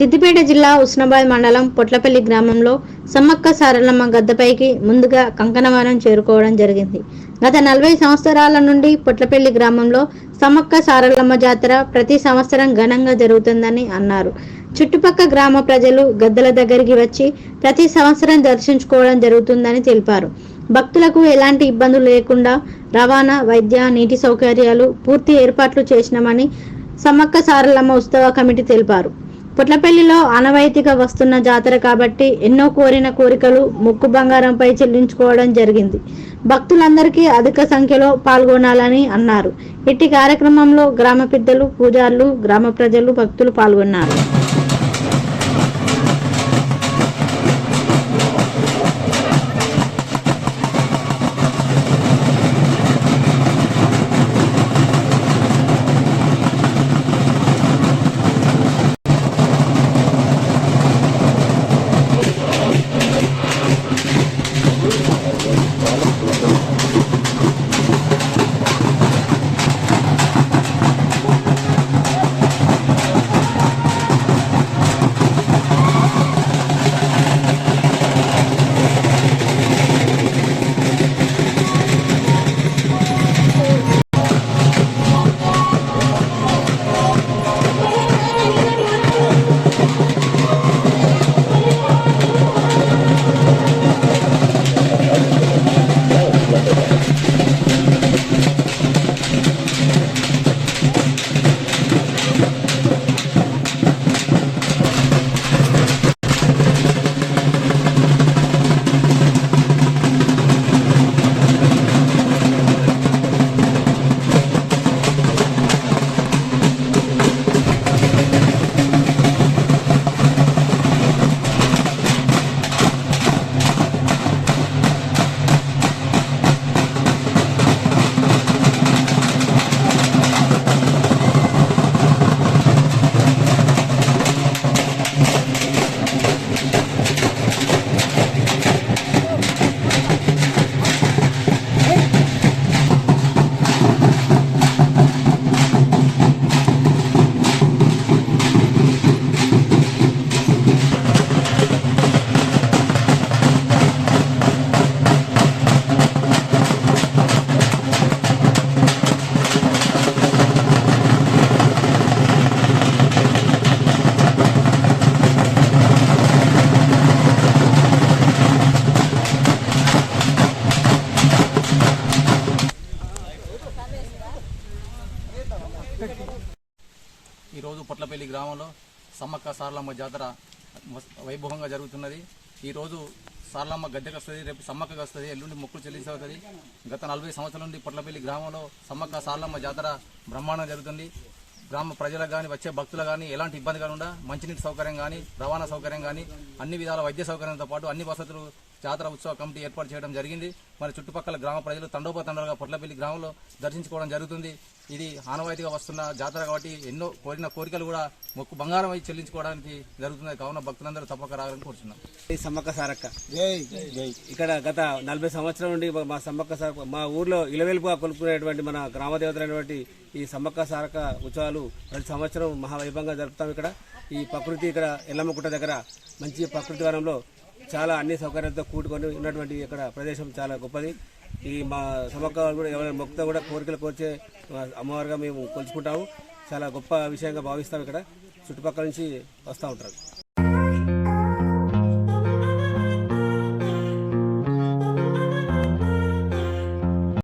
సిద్దిపేట జిల్లా ఉస్నాబాద్ మండలం పొట్లపల్లి గ్రామంలో సమ్మక్క సారలమ్మ గద్దపైకి ముందుగా కంకణవరం చేరుకోవడం జరిగింది. గత నలభై సంవత్సరాల నుండి పొట్లపల్లి గ్రామంలో సమ్మక్క సారలమ్మ జాతర ప్రతి సంవత్సరం ఘనంగా జరుగుతుందని అన్నారు. చుట్టుపక్క గ్రామ ప్రజలు గద్దల దగ్గరికి వచ్చి ప్రతి సంవత్సరం దర్శించుకోవడం జరుగుతుందని తెలిపారు. భక్తులకు ఎలాంటి ఇబ్బందులు లేకుండా రవాణా వైద్య నీటి సౌకర్యాలు పూర్తి ఏర్పాట్లు చేసినామని సమ్మక్క సారలమ్మ ఉత్సవ కమిటీ తెలిపారు. పుట్లపల్లిలో ఆనవాయితీగా వస్తున్న జాతర కాబట్టి ఎన్నో కోరిన కోరికలు ముక్కు బంగారంపై చెల్లించుకోవడం జరిగింది. భక్తులందరికీ అధిక సంఖ్యలో పాల్గొనాలని అన్నారు. ఇట్టి కార్యక్రమంలో గ్రామ పెద్దలు పూజారులు గ్రామ ప్రజలు భక్తులు పాల్గొన్నారు. ఈరోజు గ్రామంలో సమ్మక్క సారలమ్మ జాతర వైభవంగా జరుగుతున్నది. ఈరోజు సారలమ్మ గద్దెకి వస్తుంది రేపు సమ్మక్కకి వస్తుంది ఎల్లుండి మొక్కులు చెల్లించవుతుంది గత నలభై సంవత్సరాల నుండి పొట్లపల్లి గ్రామంలో సమ్మక్క సారలమ్మ జాతర బ్రహ్మాండం జరుగుతుంది. గ్రామ ప్రజలకు కానీ వచ్చే భక్తులకు కానీ ఎలాంటి ఇబ్బంది కాకుండా మంచినీటి సౌకర్యం కానీ రవాణా సౌకర్యం కానీ అన్ని విధాల వైద్య సౌకర్యంతో పాటు అన్ని వసతులు జాతర ఉత్సవ కమిటీ ఏర్పాటు చేయడం జరిగింది. మరి చుట్టుపక్కల గ్రామ ప్రజలు తండోపతండాలుగా పొట్లపల్లి గ్రామంలో దర్శించుకోవడం జరుగుతుంది. ఇది ఆనవాయితీగా వస్తున్న జాతర కాబట్టి ఎన్నో కోరిన కోరికలు కూడా మొక్కు బంగారం అయి చెల్లించుకోవడానికి జరుగుతుంది కావున భక్తులందరూ తప్పక రావాలని కోరుతున్నాం ఈ సమ్మక్క సారక్క. ఇక్కడ గత నలభై సంవత్సరాల నుండి మా సమ్మక్క సారక్క మా ఊర్లో ఇలవెలుపుగా కొలుపుకునేటువంటి మన గ్రామ దేవతలైనటువంటి ఈ సమ్మక్క సారక్క ఉత్సవాలు ప్రతి సంవత్సరం మహావైభవంగా జరుపుతాం ఇక్కడ. ఈ ప్రకృతి ఇక్కడ ఎల్లమ్మకుట్ట దగ్గర మంచి ప్రకృతి వనంలో చాలా అన్ని సౌకర్యాలతో కూడుకొని ఉన్నటువంటి ఇక్కడ ప్రదేశం చాలా గొప్పది. ఈ మా సమ్మక్క కూడా ఎవరైనా మొక్కుతో కూడా కోరికలు కోర్చే ఆ, అమ్మవారుగా మేము కొలుచుకుంటాము. చాలా గొప్ప విషయంగా భావిస్తాం ఇక్కడ. చుట్టుపక్కల నుంచి వస్తూ ఉంటారు.